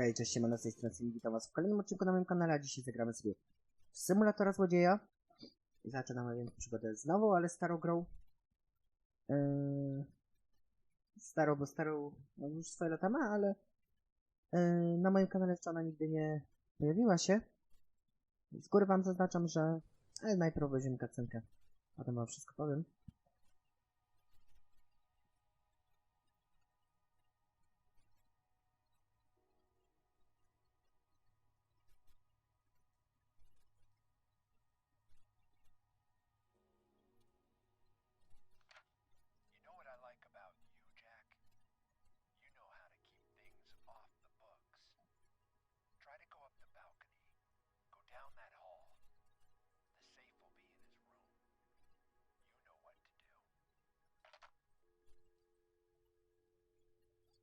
Hej, cześć, siemano, z tej strony witam was w kolejnym odcinku na moim kanale, a dzisiaj zagramy sobie w Symulatora Złodzieja. Zaczynamy więc przygodę z nową, ale starą grą. Yy... Starą, bo starą no już swoje lata ma, ale yy, na moim kanale jeszcze ona nigdy nie pojawiła się. Z góry wam zaznaczam, że ale najpierw weźmiemy kacenkę, potem wam wszystko powiem.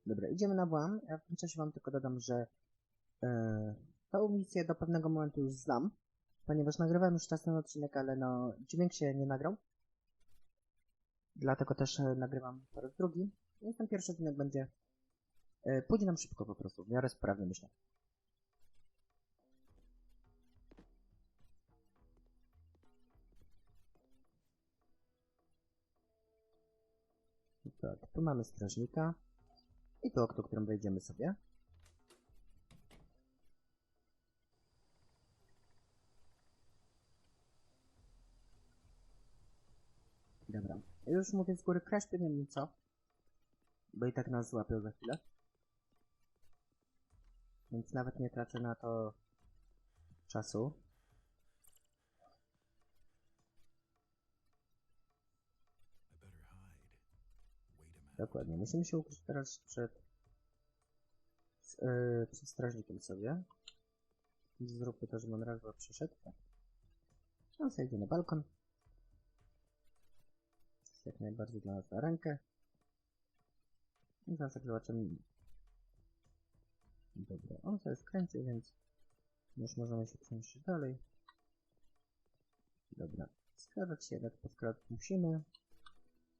Dobra, idziemy na włam. Ja w tym czasie wam tylko dodam, że e, tą misję do pewnego momentu już znam, ponieważ nagrywałem już czas odcinek, ale no dźwięk się nie nagrał. Dlatego też e, nagrywam po raz drugi. Więc ten pierwszy odcinek będzie e, pójdzie nam szybko po prostu, w miarę sprawnie myślę. Tak, tu mamy strażnika. I to okno, którym wejdziemy sobie. Dobra. Już mówię z góry, kraść pewnie mi co. Bo i tak nas złapią za chwilę. Więc nawet nie tracę na to czasu. Dokładnie. Musimy się ukryć teraz przed, yy, przed strażnikiem sobie. Zróbmy to, żeby on raz przyszedł. Tak. On sobie idzie na balkon. Jak najbardziej dla nas na rękę. I zaraz jak zobaczymy. Dobra, on sobie skręcił, więc już możemy się przemieścić dalej. Dobra, skradać się jednak podkradać musimy.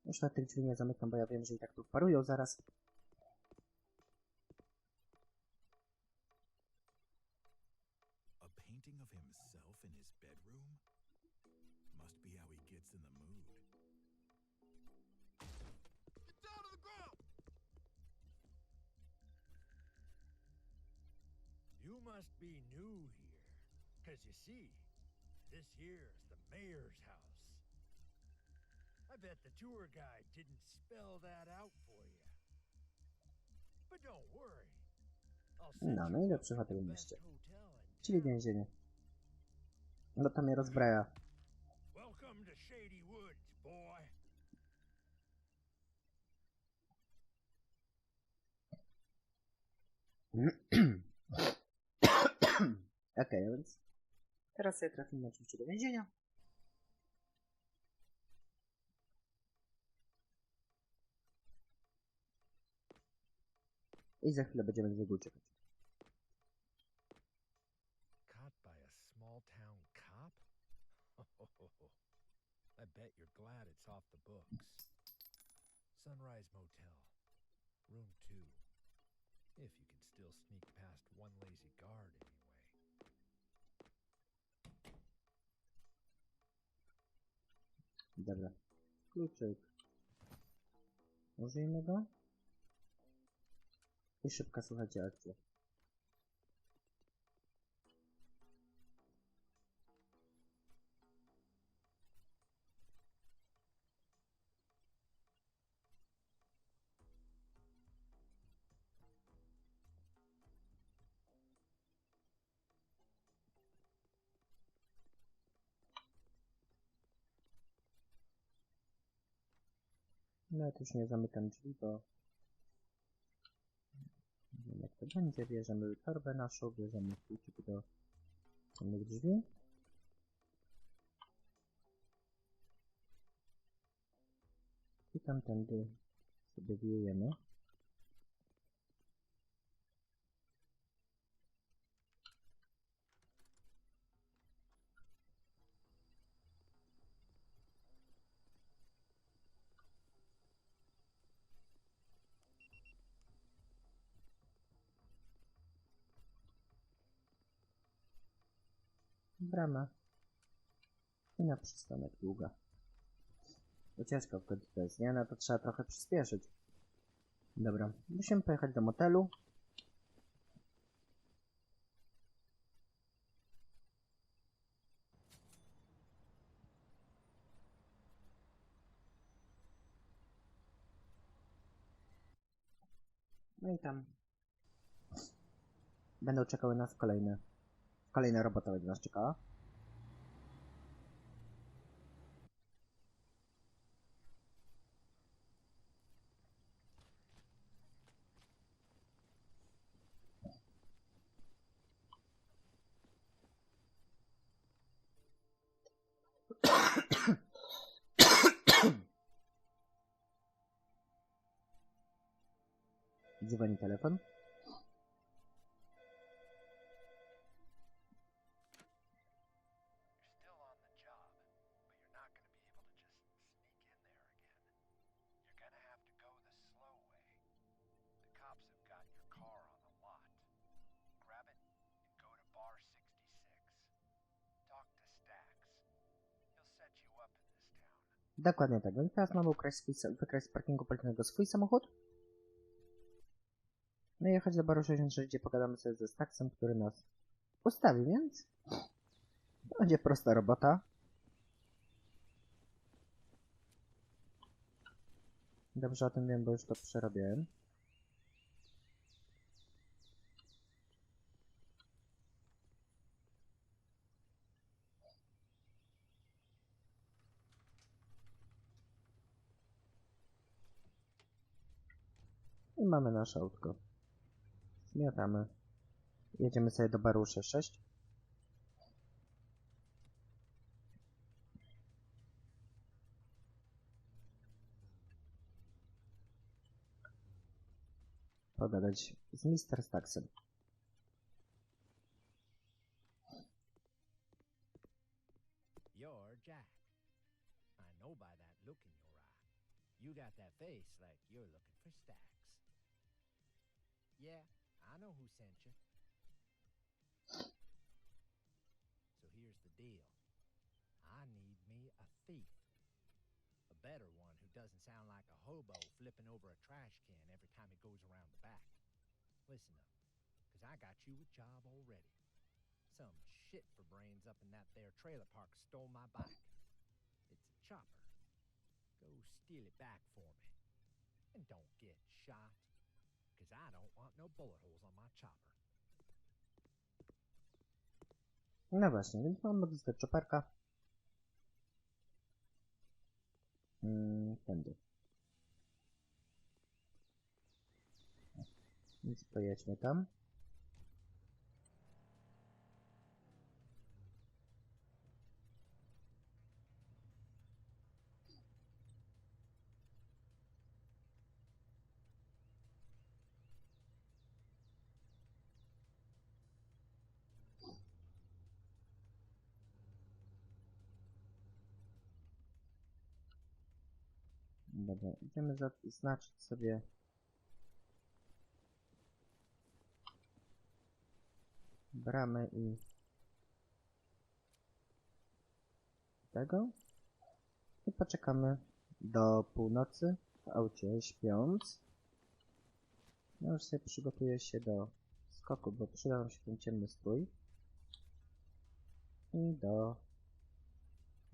Już na tych drzwi nie zamykam, bo ja wiem, że i tak tu parują zaraz. You must be new here. Cause you see, this here's the mayor's house. I bet the tour guide didn't spell that out for you. But don't worry. No, najlepszy to hotel w mieście. Czyli więzienie. No to mnie rozbraja. Welcome to Shady Woods, boy. Okej, więc teraz sobie trafimy oczywiście do więzienia. I za chwilę będziemy z niego uciekać. Caught by a small town cop? I bet you're glad it's off the books. Sunrise Motel, room two. If you can still sneak past one lazy guard, anyway. Dobra. Kluczyk. Użyjmy go. I szybka, słuchajcie, akcja. No ja już nie zamykam drzwi, bo będzie. Bierzemy torbę naszą, bierzemy kluczyk do samych drzwi. I tamtędy sobie wiejemy. Brama i na przystanek długa. To ciężko końcu to jest, nie? No to trzeba trochę przyspieszyć. Dobra, musimy pojechać do motelu. No i tam będą czekały nas kolejne. Kolejna robota będzie nas czekała. Dzwoni telefon. Dokładnie tak. No i teraz mamy ukraść swój, wykraść z parkingu policyjnego swój samochód. No i jechać do baru 66, gdzie pogadamy sobie ze Staxem, który nas ustawi, więc będzie prosta robota. Dobrze o tym wiem, bo już to przerobiłem. Mamy nasze autko. Zmiatamy. Jedziemy sobie do baru 66. Pogadać z Mr. Staxem. You're Jack. I know by that look in your eye. You got that face like you're looking for. Yeah, I know who sent you. So here's the deal. I need me a thief. A better one who doesn't sound like a hobo flipping over a trash can every time he goes around the back. Listen up, 'cause I got you a job already. Some shit for brains up in that there trailer park stole my bike. It's a chopper. Go steal it back for me. And don't get shot. 'Cause I don't want no bullet holes on my chopper. No właśnie, więc mam odzyskać czoperka. Mm, tędy. Więc pojedźmy tam. Dobra, idziemy zaznaczyć sobie bramę i tego i poczekamy do północy w aucie śpiąc. Ja już sobie przygotuję się do skoku, bo przyda nam się ten ciemny strój i do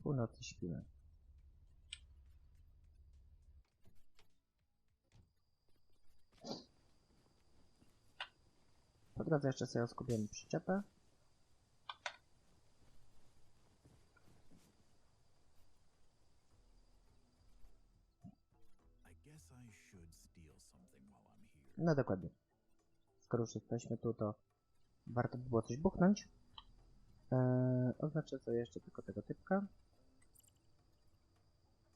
północy śpimy. Po jeszcze sobie skupiłem przyczepę. No dokładnie. Skoro już jesteśmy tu, to warto by było coś buchnąć. Eee, oznaczę sobie jeszcze tylko tego typka.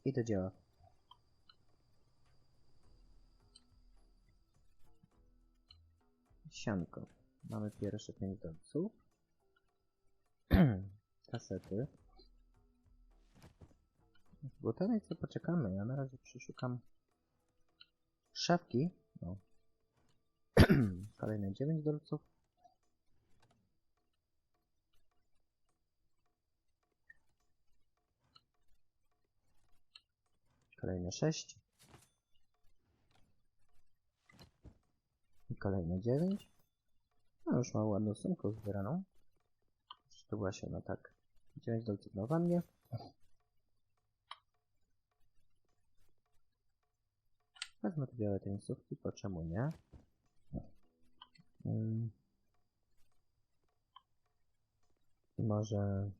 I do dzieła. Sianko. Mamy pierwsze 5 dolców. Kasety. Z butelek co poczekamy. Ja na razie przeszukam szafki. No. Kolejne 9 dolców. Kolejne 6. I kolejne 9. No już mam ładną sumkę zbieraną. To właśnie ona tak. 9 dolców na wannie. Wezmę tu białe tenisówki, bo czemu nie? Mm. I może...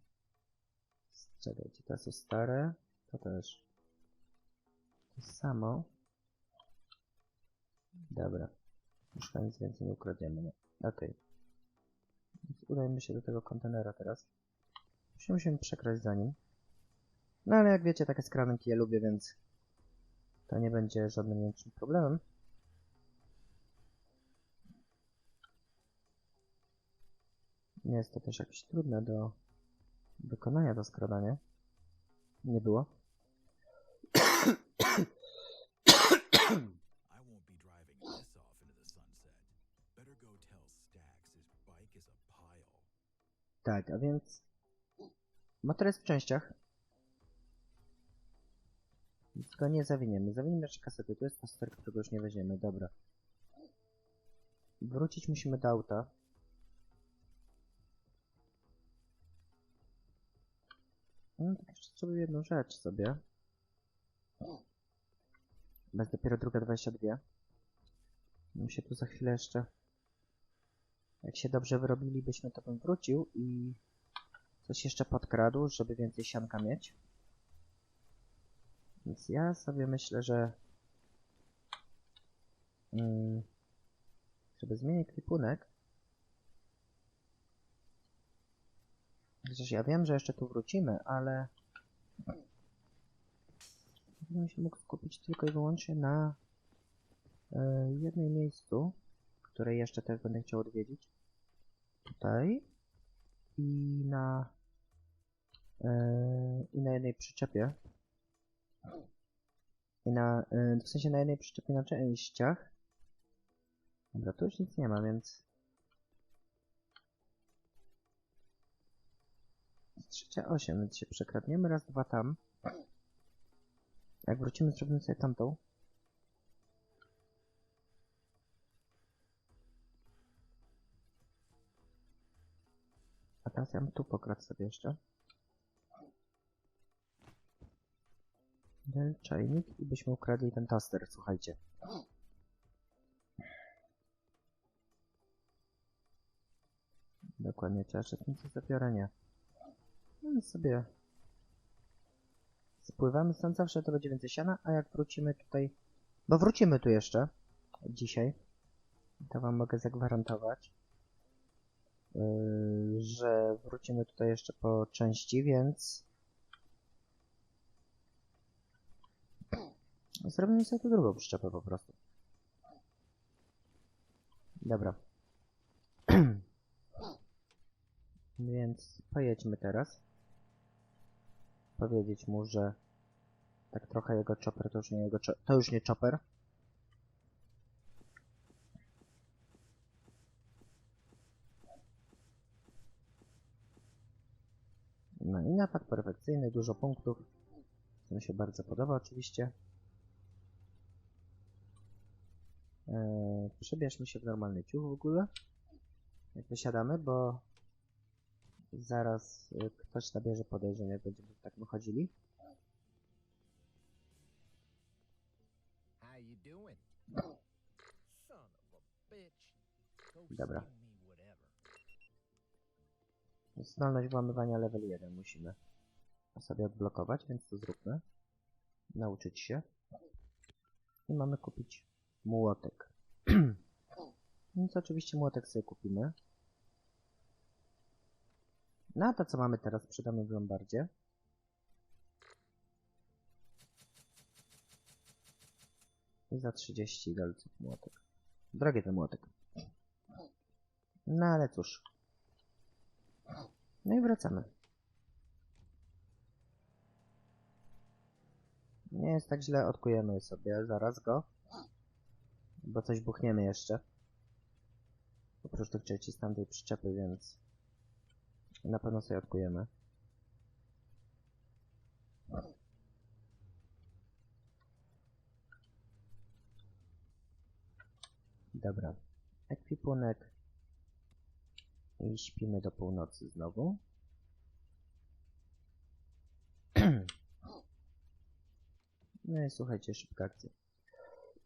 Czekajcie, to są stare. To też. To samo. Dobra. Już nic więcej nie ukradziemy, nie? Okej. Więc udajmy się do tego kontenera teraz. Musimy się przekraść za nim. No ale jak wiecie, takie skranki ja lubię, więc to nie będzie żadnym większym problemem. Nie jest to też jakieś trudne do wykonania to skradanie. Nie było. Tak, a więc motor jest w częściach. Więc nie zawiniemy. Zawiniemy jeszcze kasety. Tu jest toster, którego już nie weźmiemy. Dobra. Wrócić musimy do auta. No tak jeszcze zrobię jedną rzecz sobie. Bez dopiero druga 22. Bym się tu za chwilę jeszcze... Jak się dobrze wyrobilibyśmy, to bym wrócił i coś jeszcze podkradł, żeby więcej sianka mieć. Więc ja sobie myślę, że mm, żeby zmienić kwipunek Chociaż ja wiem, że jeszcze tu wrócimy, ale bym się mógł skupić tylko i wyłącznie na e, jednym miejscu, które jeszcze też będę chciał odwiedzić. Tutaj i na e, i na jednej przyczepie. I na, e, w sensie na jednej przyczepie na częściach. Dobra, tu już nic nie ma, więc trzecia 8, więc się przekradniemy raz, dwa tam. Jak wrócimy, zrobimy sobie tamtą. A teraz ja bym tu pokradł sobie jeszcze. Ten czajnik i byśmy ukradli ten toster, słuchajcie. Dokładnie, cieszę się, co zabiorę, nie. No sobie spływamy stąd zawsze to będzie więcej siana, a jak wrócimy tutaj, bo wrócimy tu jeszcze dzisiaj, to wam mogę zagwarantować, że wrócimy tutaj jeszcze po części, więc zrobimy sobie tu drugą przyczepę po prostu. Dobra. Więc pojedźmy teraz. Powiedzieć mu, że tak trochę jego chopper to już nie jego to już nie chopper. No i napad perfekcyjny, dużo punktów. Co mi się bardzo podoba oczywiście. Eee, przebierzmy się w normalny ciuch w ogóle. Jak wysiadamy, bo zaraz y, ktoś nabierze podejrzenia, jak będziemy tak wychodzili. How Zdolność włamywania level 1 musimy sobie odblokować, więc to zróbmy. Nauczyć się. I mamy kupić młotek. więc oczywiście młotek sobie kupimy. No a to co mamy teraz sprzedamy w Lombardzie. I za 30 dolców młotek. Drogi ten młotek. No ale cóż. No i wracamy. Nie jest tak źle, odkujemy sobie zaraz go. Bo coś buchniemy jeszcze. Oprócz tych trzeci z tamtej przyczepy, więc na pewno sobie odkujemy. Dobra. Ekwipunek. I śpimy do północy znowu. No i słuchajcie, szybka akcja.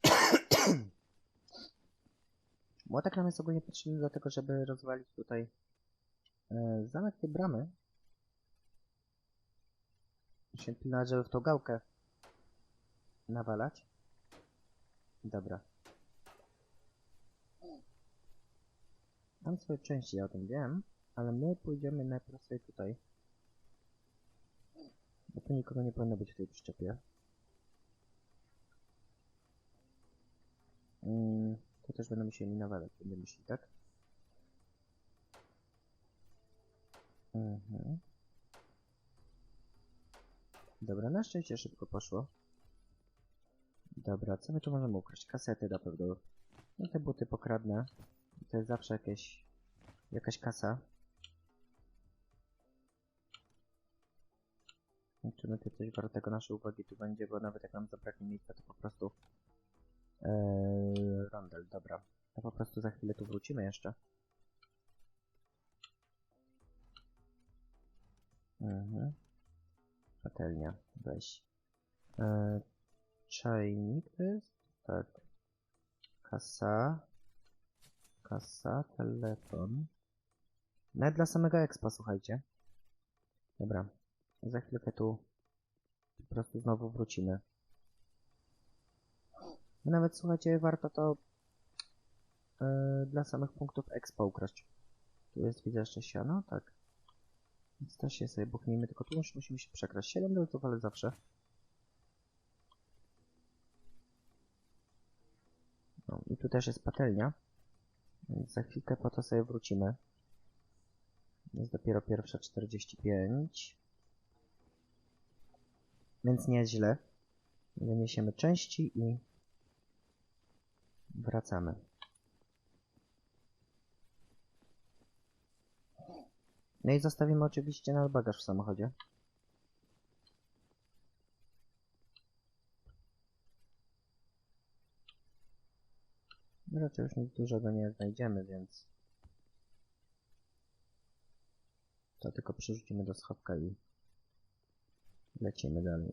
Młotek nam jest ogólnie potrzebny do tego, żeby rozwalić tutaj e, zamek tej bramy. Musimy pilnować, żeby w tą gałkę nawalać. Dobra. Mam swoje części, ja o tym wiem, ale my pójdziemy najpierw sobie tutaj. Bo tu nikogo nie powinno być w tej przyczepie. Mm, to też będą musieli nawalać, będę myśli, tak? Mhm. Dobra, na szczęście szybko poszło. Dobra, co my tu możemy ukraść? Kasety na pewno. No te buty pokradnę. To jest zawsze jakieś... jakaś kasa. Czy my tu coś wartego naszej uwagi tu będzie, bo nawet jak nam zabraknie miejsca, to po prostu... Eee, rondel, dobra. To po prostu za chwilę tu wrócimy jeszcze. Mhm. Patelnia, weź. Eee, czajnik to jest? Tak. Kasa. Kasa, telefon. Nawet dla samego expa, słuchajcie. Dobra. Za chwilkę tu po prostu znowu wrócimy. Nawet słuchajcie, warto to yy, dla samych punktów expa ukraść. Tu jest widzę jeszcze siano, tak. Więc też się sobie buchnijmy, tylko tu musimy się przekraść. 7 dolców, ale zawsze. No i tu też jest patelnia. Za chwilkę po to sobie wrócimy. Jest dopiero pierwsza 45. Więc nie jest. Wyniesiemy części i wracamy. No i zostawimy oczywiście nasz bagaż w samochodzie. Raczej już nic dużego nie znajdziemy, więc to tylko przerzucimy do schowka i lecimy dalej.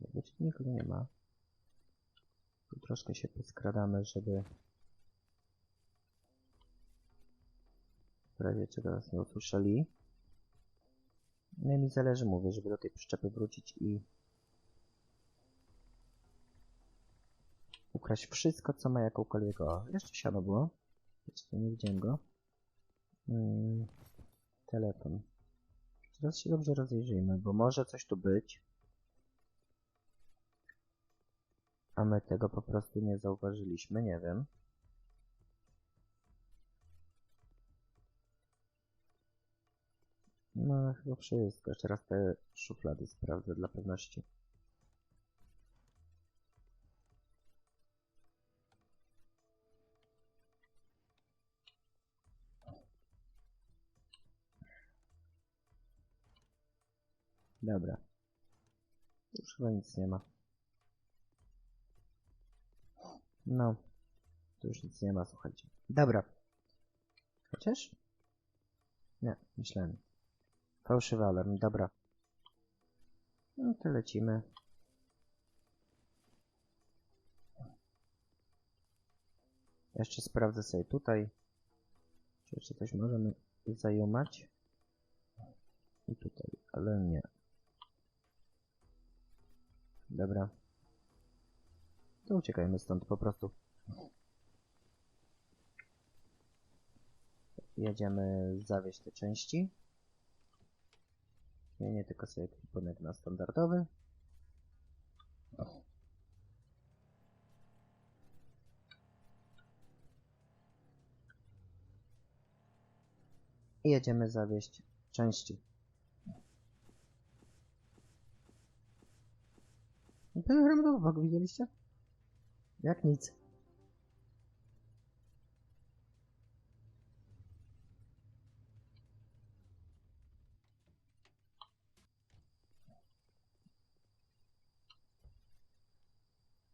Jakby tu nikogo nie ma. Tu troszkę się poskradamy, żeby w razie czego nas nie usłyszeli. No i mi zależy, mówię, żeby do tej przyczepy wrócić i ukraść wszystko, co ma jakąkolwiek... O, jeszcze siano było. Jeszcze nie widziałem go. Mm, telefon. Teraz się dobrze rozejrzyjmy, bo może coś tu być. A my tego po prostu nie zauważyliśmy, nie wiem. No, chyba wszystko. Jeszcze raz te szuflady sprawdzę dla pewności. Dobra. Już chyba nic nie ma. No. Tu już nic nie ma, słuchajcie. Dobra. Chociaż? Nie, myślałem. Fałszywy alarm, dobra. No to lecimy. Jeszcze sprawdzę sobie tutaj. Czy jeszcze coś możemy zajumać. I tutaj, ale nie. Dobra. To uciekajmy stąd po prostu. Jedziemy zawieźć te części. Zmienię tylko sobie ekwipunek na standardowy. I jedziemy zawieźć części. Byłem obok, widzieliście? Jak nic.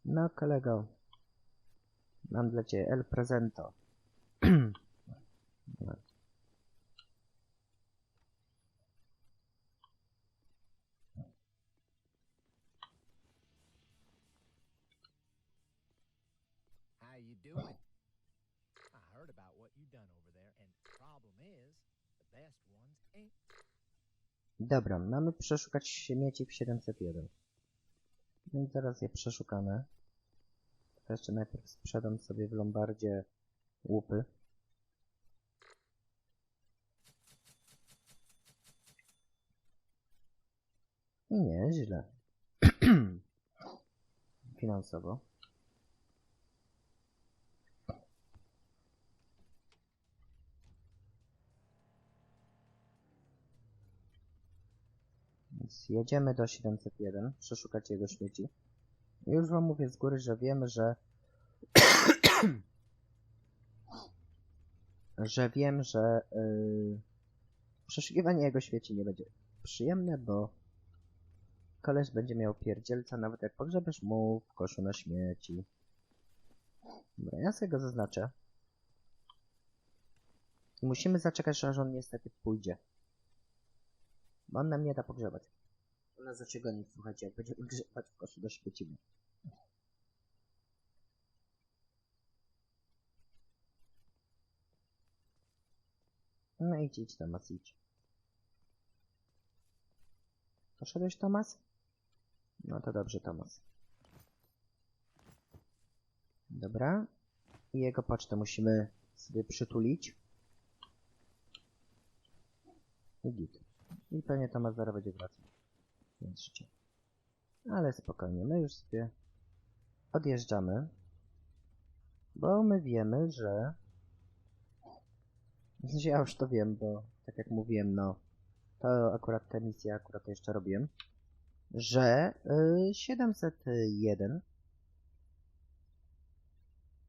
No kolego. Mam dla ciebie El Presento. No. How you doing? I heard about what you done over there, and problem is, the best ones ain't. Dobra, mamy przeszukać śmieci w 701. No i zaraz je przeszukamy. Jeszcze najpierw sprzedam sobie w Lombardzie łupy. I nie, źle. Finansowo. Więc jedziemy do 701, przeszukać jego śmieci. Już wam mówię z góry, że wiemy, że że wiem, że yy, przeszukiwanie jego śmieci nie będzie przyjemne, bo koleś będzie miał pierdzielca, nawet jak pogrzebiesz mu w koszu na śmieci. Dobra, ja sobie go zaznaczę. I musimy zaczekać, aż on niestety pójdzie. Bo on nam nie da pogrzebać. Ona zacznie gonić, słuchajcie, jak będziemy grzebać w koszu do śmieci. No idź, idź Tomas, idź. Poszedłeś Tomas? No to dobrze Tomas. Dobra. I jego pocztę musimy sobie przytulić. I git. I pewnie Tomas zaraz będzie wracał. Więc życie. Ale spokojnie, my już sobie odjeżdżamy. Bo my wiemy, że w sensie ja już to wiem, bo tak jak mówiłem, no to akurat te misje, akurat to jeszcze robiłem, że y, 701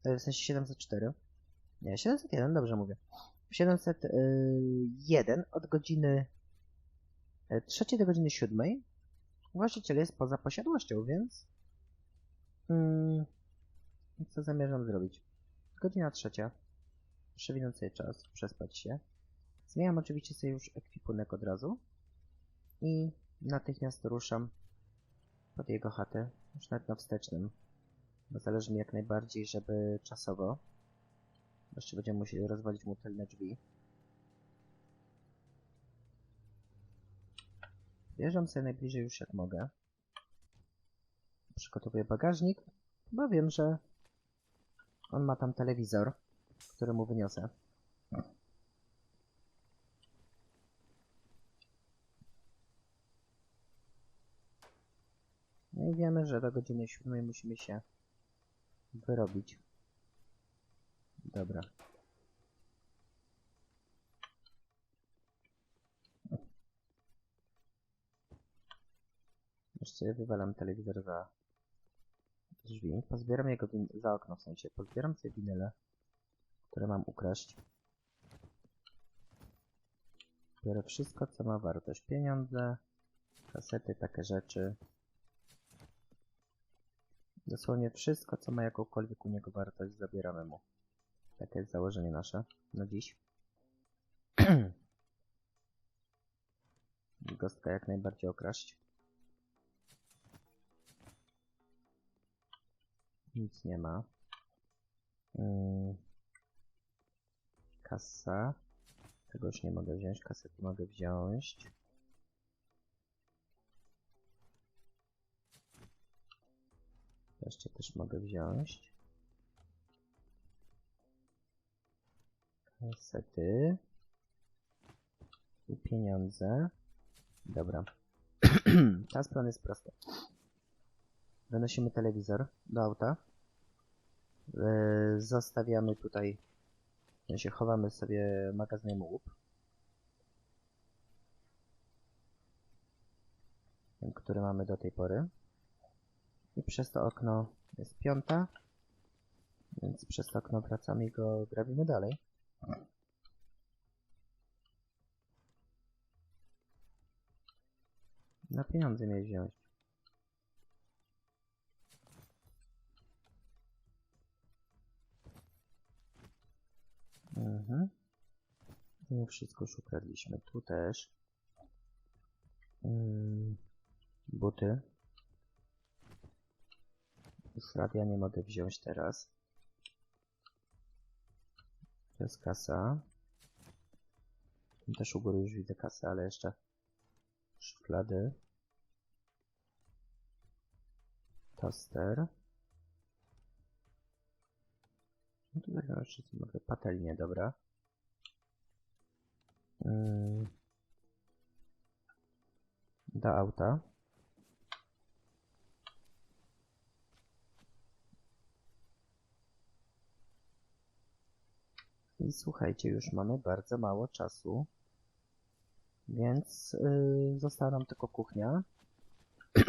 y, w sensie 704 nie, 701, dobrze mówię 701 od godziny y, 3 do godziny 7 właściciel jest poza posiadłością, więc mm, co zamierzam zrobić? Godzina trzecia przewinąć sobie czas, przespać się. Zmieniam oczywiście sobie już ekwipunek od razu i natychmiast ruszam pod jego chatę, już nawet na wstecznym, bo zależy mi jak najbardziej, żeby czasowo. Jeszcze będziemy musieli rozwalić mu tylne drzwi. Wjeżdżam sobie najbliżej już jak mogę. Przygotowuję bagażnik, bo wiem, że on ma tam telewizor który mu wyniosę. No i wiemy, że do godziny 7 musimy się wyrobić. Dobra. Już sobie wywalam telewizor za drzwi. Pozbieram jego za okno w sensie. Pozbieram sobie winyle które mam ukraść. Biorę wszystko, co ma wartość. Pieniądze, kasety, takie rzeczy. Dosłownie wszystko, co ma jakąkolwiek u niego wartość, zabieramy mu. Takie jest założenie nasze na dziś. Gostka jak najbardziej okraść. Nic nie ma. Yy. Kasa. Tego już nie mogę wziąć. Kasety mogę wziąć. Jeszcze też mogę wziąć. Kasety. I pieniądze. Dobra. Teraz plan jest prosty. Wynosimy telewizor do auta. Yy, zostawiamy tutaj w sensie chowamy sobie magazyn łup. Który mamy do tej pory. I przez to okno jest piąta. Więc przez to okno wracamy i go grabimy dalej. Na pieniądze mnie wziąć. Nie wszystko już ukradliśmy. Tu też. Mm, buty. Radia nie mogę wziąć teraz. To jest kasa. Tu Też u góry już widzę kasę, ale jeszcze szuflady. Toster. No chyba jeszcze co mogę. Patelnię, dobra. Mm. Do auta. I słuchajcie, już mamy bardzo mało czasu. Więc yy, została nam tylko kuchnia.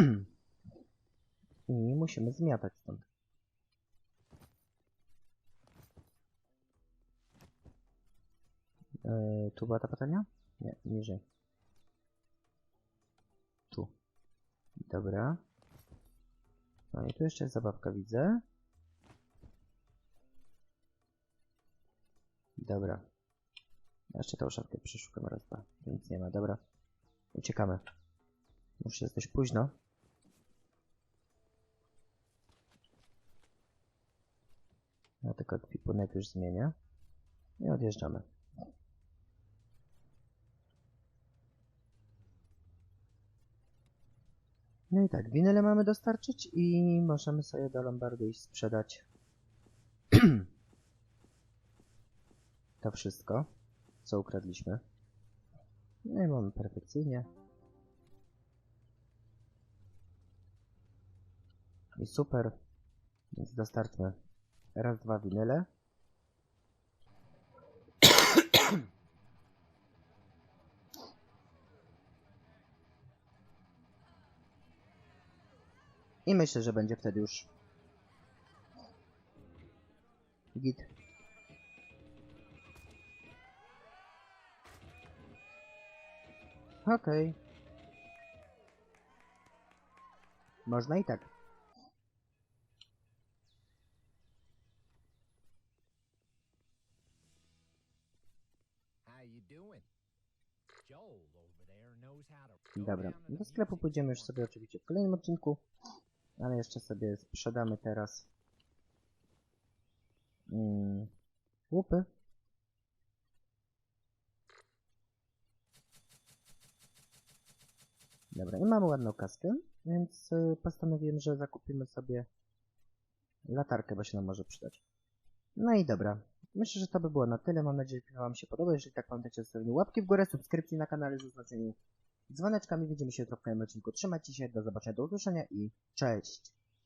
I musimy zmiatać stąd. Yy, tu była ta patelnia? Nie, niżej. Tu. Dobra. No i tu jeszcze jest zabawka, widzę. Dobra. Jeszcze tą szafkę przeszukam raz, dwa. Nic nie ma, dobra. Uciekamy. Już jest dość późno. Ja tylko ekwipunek już zmienię. I odjeżdżamy. No i tak, winyle mamy dostarczyć i możemy sobie do Lombardu iść sprzedać to wszystko, co ukradliśmy. No i mamy perfekcyjnie. I super. Więc dostarczmy raz, dwa winyle. I myślę, że będzie wtedy już git. Okej. Można i tak. Dobra, do sklepu pójdziemy już sobie oczywiście w kolejnym odcinku, ale jeszcze sobie sprzedamy teraz mm, łupy. Dobra, i mamy ładną kaskę, więc y, postanowiłem, że zakupimy sobie latarkę, bo się nam może przydać. No i dobra, myślę, że to by było na tyle. Mam nadzieję, że Wam się podobał. Jeżeli tak, pamiętajcie o łapki w górę, subskrypcji na kanale z oznaczeniu dzwoneczkami. Widzimy się jutro w kolejnym odcinku. Trzymajcie się, do zobaczenia, do usłyszenia i cześć!